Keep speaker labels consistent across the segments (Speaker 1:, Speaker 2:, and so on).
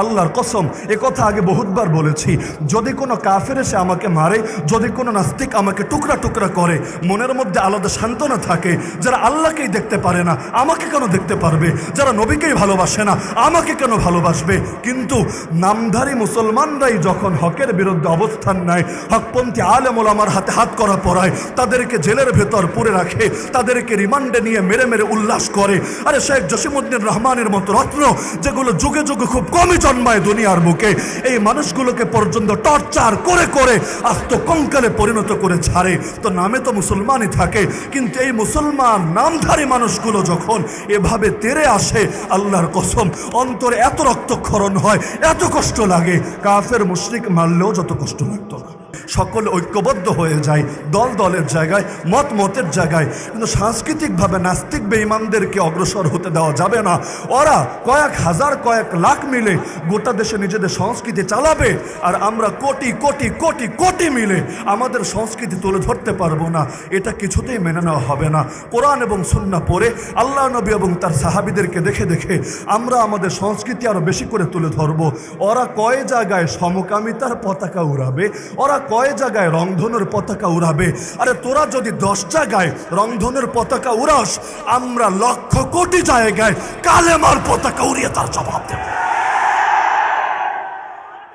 Speaker 1: আল্লাহর কসম, এ কথা আগে বহুতবার বলেছি। যদি কোনো কাফের এসে আমাকে মারে, যদি কোনো নাস্তিক আমাকে টুকরা টুকরা করে, মনের মধ্যে আলাদা সান্ত্বনা থাকে, যারা আল্লাহকেই দেখতে পারে না, আমাকে কেন দেখতে পারবে? যারা নবীকেই ভালোবাসে না, আমাকে কেন ভালোবাসবে? কিন্তু নামধারী মুসলমানরাই যখন হকের বিরুদ্ধে অবস্থান নেয়, হকপন্থী আলেমুল আমার হাতে হাত করা পড়ায় তাদেরকে জেলের ভেতর পুরে রাখে, তাদেরকে রিমান্ডে নিয়ে মেরে মেরে উল্লাস করে। আরে শেখ জসিমুদ্দিন রহমানের মতো রত্ন, যেগুলো যুগে যুগে খুব কমই জন্মায় দুনিয়ার বুকে। এই মানুষগুলোকে পর্যন্ত টর্চার করে করে আস্ত কঙ্কালে পরিণত করে ছাড়ে। তো নামে তো মুসলমানই থাকে, কিন্তু এই মুসলমান নামধারী মানুষগুলো যখন এভাবে তেরে আসে, আল্লাহর কসম, অন্তরে এত রক্তক্ষরণ হয়, এত কষ্ট লাগে। কাফের মুশরিক মারলেও যত কষ্ট লাগতো না। সকল ঐক্যবদ্ধ হয়ে যায়, দল দলের জায়গায়, মত মতের জায়গায়। কিন্তু সাংস্কৃতিকভাবে নাস্তিক বেঈমানদেরকে অগ্রসর হতে দেওয়া যাবে না। ওরা কয়েক হাজার, কয়েক লাখ মিলে গোটা দেশে নিজেদের সংস্কৃতি চালাবে আর আমরা কোটি কোটি কোটি কোটি মিলে আমাদের সংস্কৃতি তুলে ধরতে পারব না। এটা কিছুতেই মেনে নেওয়া হবে না। কোরআন এবং সুন্না পড়ে আল্লাহ নবী এবং তার সাহাবিদেরকে দেখে দেখে আমরা আমাদের সংস্কৃতি আরও বেশি করে তুলে ধরবো। ওরা কয় জায়গায় সমকামিতার পতাকা উড়াবে? ওরা কয় জায়গায় রংধনুর পতাকা উড়াবে? আরে তোরা যদি দশ জায়গায় রংধনুর পতাকা উড়াস, আমরা লক্ষ কোটি জায়গায় কালেমার পতাকা উড়িয়ে তার জবাব দেব।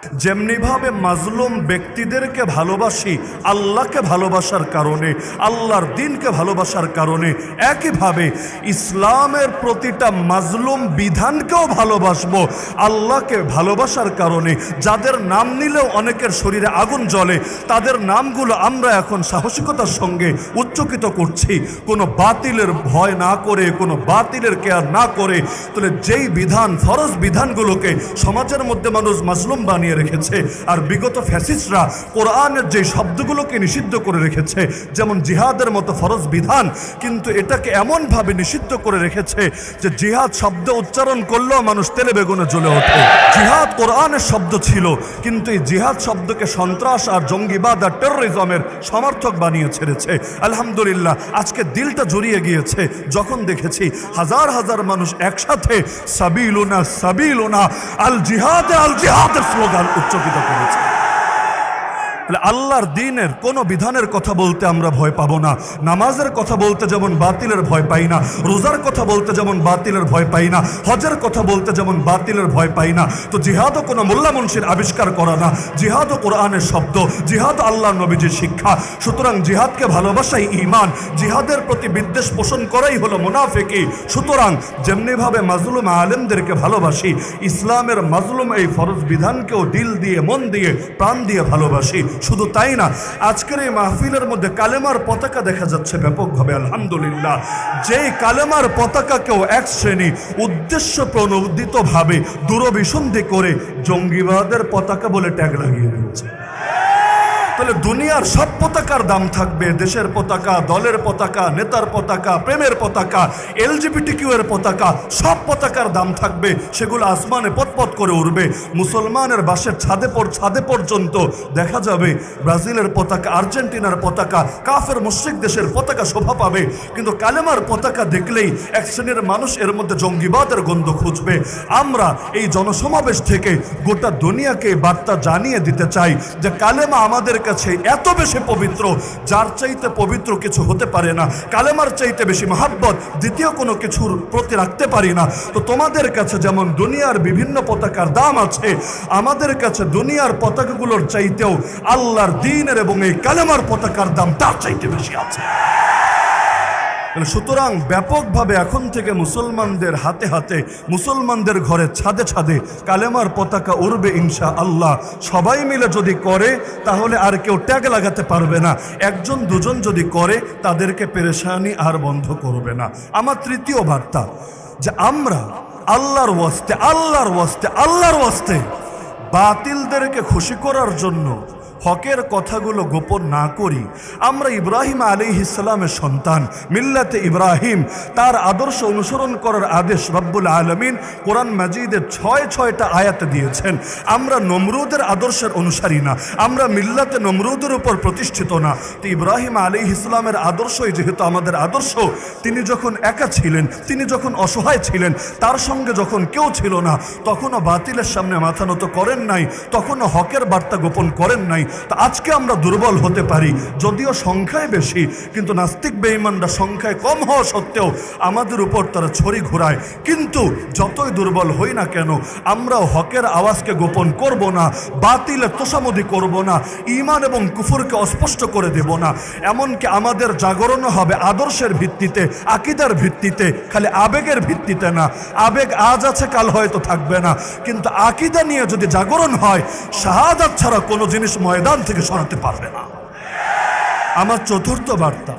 Speaker 1: যেমনিভাবে মাজলুম ব্যক্তিদেরকে ভালোবাসি, আল্লাহকে ভালোবাসার কারণে, আল্লাহর দিনকে ভালোবাসার কারণে একইভাবে ইসলামের প্রতিটা মাজলুম বিধানকেও ভালোবাসবো, আল্লাহকে ভালোবাসার কারণে। যাদের নাম নিলেও অনেকের শরীরে আগুন জ্বলে, তাদের নামগুলো আমরা এখন সাহসিকতার সঙ্গে উচ্চকিত করছি। কোনো বাতিলের ভয় না করে, কোনো বাতিলের কেয়ার না করে, তাহলে যেই বিধান, ফরজ বিধানগুলোকে সমাজের মধ্যে মানুষ মাজলুম বানিয়ে রেখেছে। আর বিগত ফ্যাসিস্টরা কোরআনের যে শব্দগুলোকে নিষিদ্ধ করে রেখেছে, যেমন জিহাদের মতো ফরজ বিধান, কিন্তু এটাকে এমনভাবে নিষিদ্ধ করে রেখেছে যে জিহাদ শব্দ উচ্চারণ করলেও মানুষ তেলে বেগুনে জ্বলে ওঠে। জিহাদ কোরআনের শব্দ ছিল, কিন্তু এই জিহাদ শব্দকে সন্ত্রাস আর জঙ্গিবাদ আর টেরোরিজমের সমর্থক বানিয়ে ছেড়েছে। আলহামদুলিল্লাহ, আজকে দিলটা জড়িয়ে গিয়েছে। যখন দেখেছি হাজার হাজার মানুষ একসাথে, সাবিলুনা সাবিলুনা, আল জিহাদে আল স্লোগান। উচ্চকিত করেছে। তাহলে আল্লাহর দিনের কোনো বিধানের কথা বলতে আমরা ভয় পাবো না। নামাজের কথা বলতে যেমন বাতিলের ভয় পাই না, রোজার কথা বলতে যেমন বাতিলের ভয় পাই না, হজের কথা বলতে যেমন বাতিলের ভয় পাই না, তো জিহাদও কোনো মোল্লা মুন্সির আবিষ্কার করা না। জিহাদও কোরআনের শব্দ, জিহাদ আল্লাহ নবীজির শিক্ষা। সুতরাং জিহাদকে ভালোবাসাই ইমান জিহাদের প্রতি বিদ্বেষ পোষণ করাই হলো মুনাফেকি। সুতরাং যেমনিভাবে মাজলুম আলেমদেরকে ভালোবাসি, ইসলামের মাজলুম এই ফরজ বিধানকেও দিল দিয়ে, মন দিয়ে, প্রাণ দিয়ে ভালোবাসি শুধু তাই না, আজকের এই মাহফিলের মধ্যে কালেমার পতাকা দেখা যাচ্ছে ব্যাপকভাবে, আলহামদুলিল্লাহ। যেই কালেমার পতাকাকেও এক শ্রেণি উদ্দেশ্য প্রণোদিতভাবে দূরভিসন্ধি করে জঙ্গিবাদের পতাকা বলে ট্যাগ লাগিয়ে দিয়েছে তাহলে দুনিয়ার সব পতাকার দাম থাকবে। দেশের পতাকা, দলের পতাকা, নেতার পতাকা, প্রেমের পতাকা এলজিবিটি এর পতাকা, সব পতাকার দাম থাকবে। সেগুলো আসমানে পতপত করে উঠবে মুসলমানের বাসের ছাদে পর ছাদে পর্যন্ত দেখা যাবে, ব্রাজিলের পতাকা, আর্জেন্টিনার পতাকা, কাফের মুশ্রিক দেশের পতাকা শোভা পাবে। কিন্তু কালেমার পতাকা দেখলেই এক শ্রেণির মানুষ এর মধ্যে জঙ্গিবাদের গন্ধ খুঁজবে। আমরা এই জনসমাবেশ থেকে গোটা দুনিয়াকে বার্তা জানিয়ে দিতে চাই যে কালেমা আমাদের কাছে এত বেশি পবিত্র, যার চাইতে পবিত্র কিছু হতে পারে না। কালেমার চাইতে বেশি মহাব্বত দ্বিতীয় কোনো কিছুর প্রতি রাখতে পারি না। তো তোমাদের কাছে যেমন দুনিয়ার বিভিন্ন পতাকার দাম আছে, আমাদের কাছে দুনিয়ার পতাকাগুলোর চাইতেও আল্লাহর দিনের এবং এই কালেমার পতাকার দাম তার চাইতে বেশি আছে। সুতরাং ব্যাপকভাবে এখন থেকে মুসলমানদের হাতে হাতে, মুসলমানদের ঘরে ছাদে ছাদে কালেমার পতাকা উড়বে ইনশা আল্লাহ সবাই মিলে যদি করে, তাহলে আর কেউ ট্যাগ লাগাতে পারবে না। একজন, দুজন যদি করে, তাদেরকে পেরেশানি আর বন্ধ করবে না। আমার তৃতীয় বার্তা, যে আমরা আল্লাহর ওয়াস্তে আল্লাহর ওয়াস্তে আল্লাহর ওয়াস্তে বাতিলদেরকে খুশি করার জন্য হকের কথাগুলো গোপন না করি। আমরা ইব্রাহিম আলী ইসলামের সন্তান, মিল্লাতে ইব্রাহিম। তার আদর্শ অনুসরণ করার আদেশ রব্বুল আলমিন কোরআন মাজিদের ছয় ছয়টা আয়াত দিয়েছেন। আমরা নমরুদের আদর্শের অনুসারী না, আমরা মিল্লাতে নমরুদের উপর প্রতিষ্ঠিত না। তো ইব্রাহিম আলী ইসলামের আদর্শই যেহেতু আমাদের আদর্শ, তিনি যখন একা ছিলেন, তিনি যখন অসহায় ছিলেন, তার সঙ্গে যখন কেউ ছিল না, তখনও বাতিলের সামনে মাথা নত করেন নাই, তখনও হকের বার্তা গোপন করেন নাই তা আজকে আমরা দুর্বল হতে পারি। যদিও সংখ্যায় বেশি, কিন্তু নাস্তিক বেঈমানরা সংখ্যায় কম হওয়া সত্ত্বেও আমাদের উপর তারা ছড়ি ঘোরায়। কিন্তু যতই দুর্বল হই না কেন, আমরাও হকের আওয়াজকে গোপন করব না বাতিলে তোষামদি করব না ইমান এবং কুফুরকে অস্পষ্ট করে দেব না। এমনকি আমাদের জাগরণ হবে আদর্শের ভিত্তিতে, আকিদার ভিত্তিতে, খালি আবেগের ভিত্তিতে না। আবেগ আজ আছে, কাল হয়তো থাকবে না। কিন্তু আকিদা নিয়ে যদি জাগরণ হয়, শাহাদাত ছাড়া কোনো জিনিস ময়দান থেকে সরাতে পারবে না। আমার চতুর্থ বার্তা,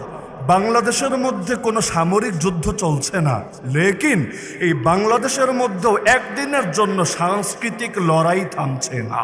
Speaker 1: বাংলাদেশের মধ্যে কোনো সামরিক যুদ্ধ চলছে না। লেকিন এই বাংলাদেশের মধ্যেও একদিনের জন্য সাংস্কৃতিক লড়াই থামছে না।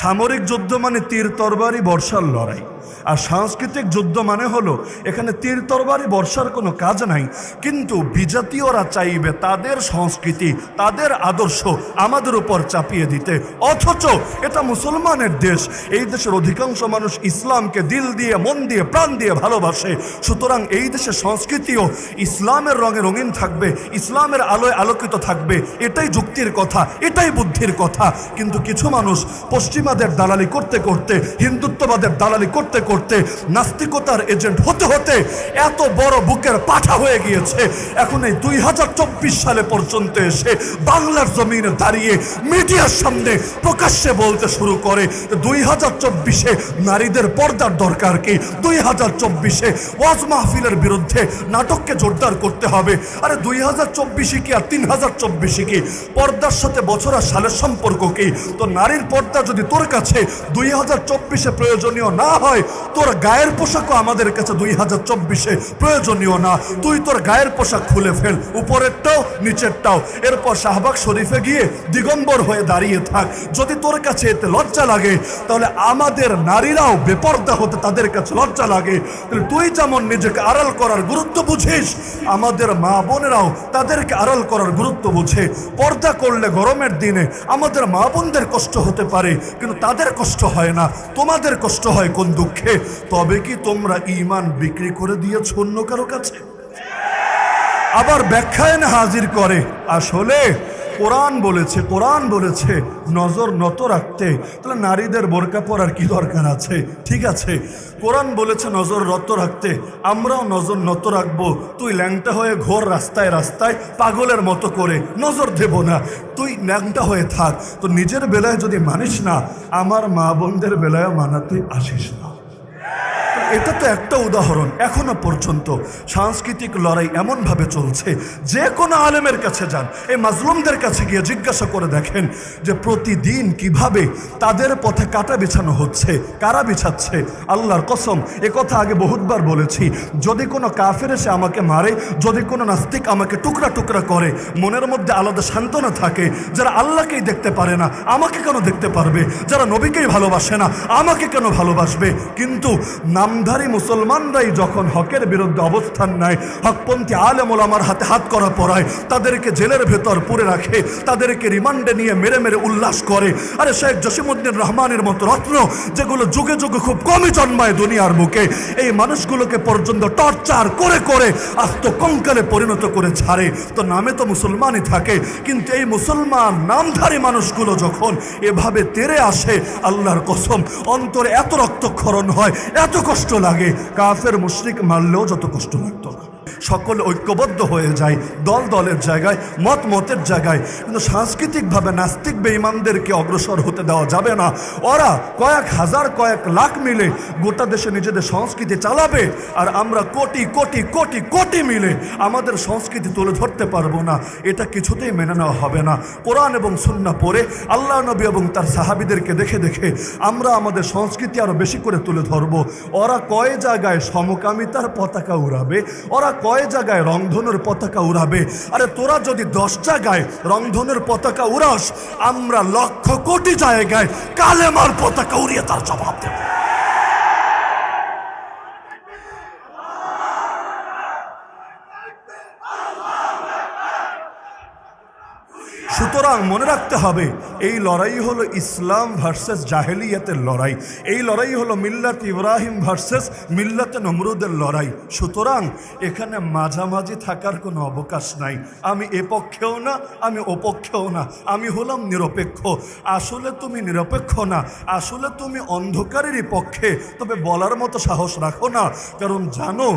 Speaker 1: সামরিক যুদ্ধ মানে তীর তরবারি, বর্ষার লড়াই। আর সাংস্কৃতিক যুদ্ধ মানে হলো, এখানে তীর তরবারি বর্ষার কোনো কাজ নাই, কিন্তু বিজাতীয়রা চাইবে তাদের সংস্কৃতি, তাদের আদর্শ আমাদের উপর চাপিয়ে দিতে। অথচ এটা মুসলমানের দেশ, এই দেশের অধিকাংশ মানুষ ইসলামকে দিল দিয়ে, মন দিয়ে, প্রাণ দিয়ে ভালোবাসে। সুতরাং এই দেশের সংস্কৃতিও ইসলামের রঙে রঙিন থাকবে, ইসলামের আলোয় আলোকিত থাকবে, এটাই যুক্তির কথা, এটাই বুদ্ধির কথা। কিন্তু কিছু মানুষ পশ্চিমাদের দালালি করতে করতে, হিন্দুত্ববাদের দালালি করতে করতে করতে নাস্তিকতার এজেন্ট হতে হতে এত বড় বুকের পাঠা হয়ে গিয়েছে। এখন এই দুই হাজার চব্বিশ সালে পর্যন্ত এসে বাংলার জমিনে দাঁড়িয়ে মিডিয়ার সামনে প্রকাশ্যে বলতে শুরু করে। দুই হাজার চব্বিশে নারীদের পর্দার দরকার কি? দুই হাজার চব্বিশে ওয়াজ মাহফিলের বিরুদ্ধে নাটককে জোরদার করতে হবে। আরে দুই হাজার চব্বিশে কি আর তিন হাজার চব্বিশে কি? পর্দার সাথে বছর আর সালের সম্পর্ক কি? তো নারীর পর্দা যদি তোর কাছে দুই হাজার চব্বিশে প্রয়োজনীয় না হয় তোর গায়ের পোশাকও আমাদের কাছে দুই হাজার চব্বিশে প্রয়োজনীয় না। তুই তোর গায়ের পোশাক খুলে ফেল, উপরেরটাও নিচেরটাও। এরপর শাহবাগ শরীফে গিয়ে দিগম্বর হয়ে দাঁড়িয়ে থাক। যদি তোর কাছে এতে লজ্জা লাগে, তাহলে আমাদের নারীরাও বেপর্দা হতে তাদের কাছে লজ্জা লাগে। তুই যেমন নিজেকে আড়াল করার গুরুত্ব বুঝিস, আমাদের মা বোনেরাও তাদেরকে আড়াল করার গুরুত্ব বুঝে। পর্দা করলে গরমের দিনে আমাদের মা বোনদের কষ্ট হতে পারে, কিন্তু তাদের কষ্ট হয় না। তোমাদের কষ্ট হয় কোন দুঃখে? তবে কি তোমরা ইমান বিক্রি করে দিয়েছ অন্য কারও কাছে? আবার ব্যাখ্যায় হাজির করে, আসলে কোরআন বলেছে কোরআন বলেছে, নজর নত রাখতে, তাহলে নারীদের বোরকা পরার কি দরকার আছে? ঠিক আছে, কোরআন বলেছে নজর নত রাখতে, আমরাও নজর নত রাখব, তুই ল্যাংটা হয়ে ঘোর রাস্তায় রাস্তায় পাগলের মতো করে নজর দেব না, তুই ল্যাংটা হয়ে থাক, তো নিজের বেলায় যদি মানিস না, আমার মা বোনদের বেলায় মানাতে আসিস না। এটা তো একটা উদাহরণ এখনও পর্যন্ত। সাংস্কৃতিক লড়াই এমনভাবে চলছে, যে কোনো আলেমের কাছে যান, এই মাজলুমদের কাছে গিয়ে জিজ্ঞাসা করে দেখেন যে প্রতিদিন কীভাবে তাদের পথে কাটা বিছানো হচ্ছে, কারা বিছাচ্ছে। আল্লাহর কসম, এ কথা আগে বহুতবার বলেছি, যদি কোনো কাফের এসে আমাকে মারে, যদি কোনো নাস্তিক আমাকে টুকরা টুকরা করে, মনের মধ্যে আলাদা সান্ত্বনা থাকে, যারা আল্লাহকেই দেখতে পারে না, আমাকে কেন দেখতে পারবে? যারা নবীকেই ভালোবাসে না, আমাকে কেন ভালোবাসবে? কিন্তু নামধারী মুসলমানরাই যখন হকের বিরুদ্ধে অবস্থান নেয়, হকপন্থী আলেমুল আমার হাতে হাত করা পড়ায় তাদেরকে জেলের ভেতর পুরে রাখে, তাদেরকে রিমান্ডে নিয়ে মেরে মেরে উল্লাস করে। আরে শেখ জসিমুদ্দিন রহমানের মতো রত্ন, যেগুলো যুগে যুগে খুব কমই জন্মায় দুনিয়ার মুখে এই মানুষগুলোকে পর্যন্ত টর্চার করে করে আস্ত কঙ্কালে পরিণত করে ছাড়ে। তো নামে তো মুসলমানই থাকে, কিন্তু এই মুসলমান নামধারী মানুষগুলো যখন এভাবে তেরে আসে, আল্লাহর কসম, অন্তরে এত রক্তক্ষরণ হয়, এত কষ্ট লাগে। কাফের মুশ্রিক মারলেও যত কষ্ট লাগতো না। সকল ঐক্যবদ্ধ হয়ে যায়, দল দলের জায়গায়, মত মতের জায়গায়। কিন্তু সাংস্কৃতিকভাবে নাস্তিক বেঈমানদেরকে অগ্রসর হতে দেওয়া যাবে না। ওরা কয়েক হাজার, কয়েক লাখ মিলে গোটা দেশে নিজেদের সংস্কৃতি চালাবে আর আমরা কোটি কোটি কোটি কোটি মিলে আমাদের সংস্কৃতি তুলে ধরতে পারব না। এটা কিছুতেই মেনে নেওয়া হবে না। কোরআন এবং সুন্না পড়ে আল্লাহ নবী এবং তার সাহাবিদেরকে দেখে দেখে আমরা আমাদের সংস্কৃতি আরও বেশি করে তুলে ধরবো। ওরা কয় জায়গায় সমকামিতার পতাকা উড়াবে? ওরা কয় জায়গায় রংধনুর পতাকা উড়াবে? আরে তোরা যদি দশ জায়গায় রংধনুর পতাকা উড়াস, আমরা লক্ষ কোটি জায়গায় কালেমার পতাকা উড়িয়ে তার জবাব দেব। সুতরাং মনে রাখতে হবে, এই লড়াই হলো ইসলাম ভার্সেস জাহেলিয়াতের লড়াই। এই লড়াই হলো মিল্লাত ইব্রাহিম ভার্সেস মিল্লাতে নমরুদের লড়াই। সুতরাং এখানে মাঝামাঝি থাকার কোনো অবকাশ নাই। আমি এ পক্ষেও না, আমি ও পক্ষেও না। আমি হলাম নিরপেক্ষ। আসলে তুমি নিরপেক্ষ না, আসলে তুমি অন্ধকারেরই পক্ষে। তবে বলার মতো সাহস রাখো না, কারণ জানো,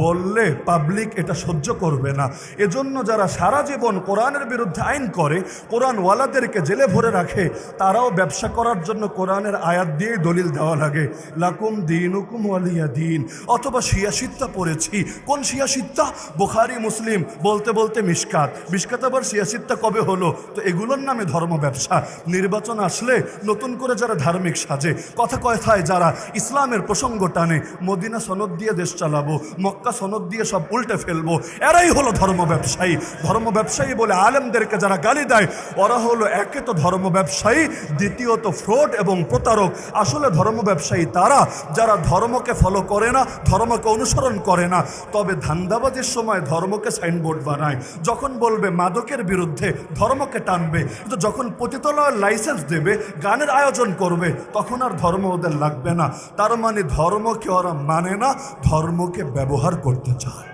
Speaker 1: বললে পাবলিক এটা সহ্য করবে না। এজন্য যারা সারা জীবন কোরআনের বিরুদ্ধে আইন করে কোরআনওয়ালাদেরকে জেলে ভরে রাখে, তারাও ব্যবসা করার জন্য কোরআনের আয়াত দিয়েই দলিল দেওয়া লাগে। লাকুম দিন হুকুম ওয়ালিয়া দিন। অথবা শিয়াসিত্তা পড়েছি। কোন শিয়াসিত্তা বোখারি, মুসলিম। বলতে বলতে মিসকাত মিসকাত আবার শিয়াসিত্তা কবে হলো? তো এগুলোর নামে ধর্ম ব্যবসা। নির্বাচন আসলে নতুন করে যারা ধার্মিক সাজে, কথা কথায় যারা ইসলামের প্রসঙ্গ টানে, মদিনা সনদ দিয়ে দেশ চালাবো, মক্কা সনদ দিয়ে সব উল্টে ফেলব। এরাই হলো ধর্ম ব্যবসায়ী। ধর্ম ব্যবসায়ী বলে আলেমদেরকে যারা গালি দেয় ওরা হলো একে তো ধর্ম ব্যবসায়ী, দ্বিতীয়ত ফ্রড এবং প্রতারক। আসলে ধর্ম ব্যবসায়ী তারা, যারা ধর্মকে ফলো করে না, ধর্মকে অনুসরণ করে না। তবে ধান্দাবাজির সময় ধর্মকে সাইনবোর্ড বানায়। যখন বলবে মাদকের বিরুদ্ধে ধর্মকে টানবে, কিন্তু যখন পতিতলয়ের লাইসেন্স দেবে, গানের আয়োজন করবে, তখন আর ধর্ম ওদের লাগবে না। তার মানে ধর্মকে ওরা মানে না, ধর্মকে ব্যবহার করতে চায়।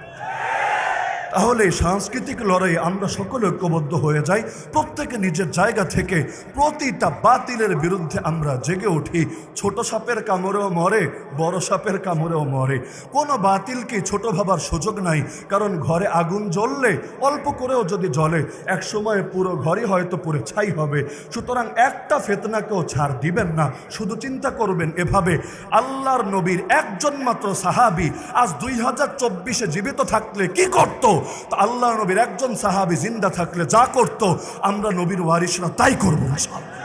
Speaker 1: তাহলে সাংস্কৃতিক লড়াই আমরা সকলে ঐক্যবদ্ধ হয়ে যাই। প্রত্যেকে নিজের জায়গা থেকে প্রতিটা বাতিলের বিরুদ্ধে আমরা জেগে উঠি। ছোট সাপের কামড়েও মরে, বড় সাপের কামড়েও মরে। কোনো বাতিলকে ছোট ভাবার সুযোগ নাই, কারণ ঘরে আগুন জ্বললে, অল্প করেও যদি জ্বলে এক সময় পুরো ঘরই হয়তো পুরে ছাই হবে। সুতরাং একটা ফেতনাকেও ছাড় দিবেন না, শুধু চিন্তা করবেন এভাবে। আল্লাহর নবীর একজন মাত্র সাহাবি আজ দুই হাজার চব্বিশে জীবিত থাকলে কি করত? তা আল্লাহ নবীর একজন সাহাবি জিন্দা থাকলে যা করত, আমরা নবীর ওয়ারিসরা তাই করব ইনশাআল্লাহ।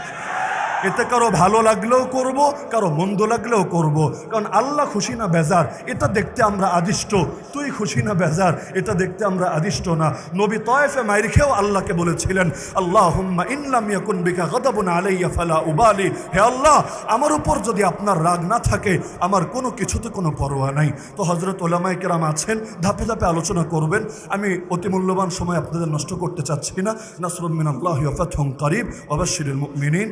Speaker 1: এতে কারও ভালো লাগলেও করব, কারও মন্দ লাগলেও করব। কারণ আল্লাহ খুশি না বেজার, এটা দেখতে আমরা আদিষ্ট। তুই খুশি না বেজার, এটা দেখতে আমরা আদিষ্ট না। নবী তয়েফে মাইর খেয়েও আল্লাহকে বলেছিলেন আল্লাহ হুম্মা ইনলাম ইয়াকুন বিকা গদাবুন আলাইয়া ফালা উবালি। হে আল্লাহ, আমার উপর যদি আপনার রাগ না থাকে, আমার কোনো কিছুতে কোনো পরোয়া নাই। তো হজরত ওলামাই কেরাম আছেন, ধাপে ধাপে আলোচনা করবেন। আমি অতি মূল্যবান সময় আপনাদের নষ্ট করতে চাচ্ছি না। নাসরুল মিন আল্লাহ ফাতহুম করিব অবশ্যির মুমিনিন।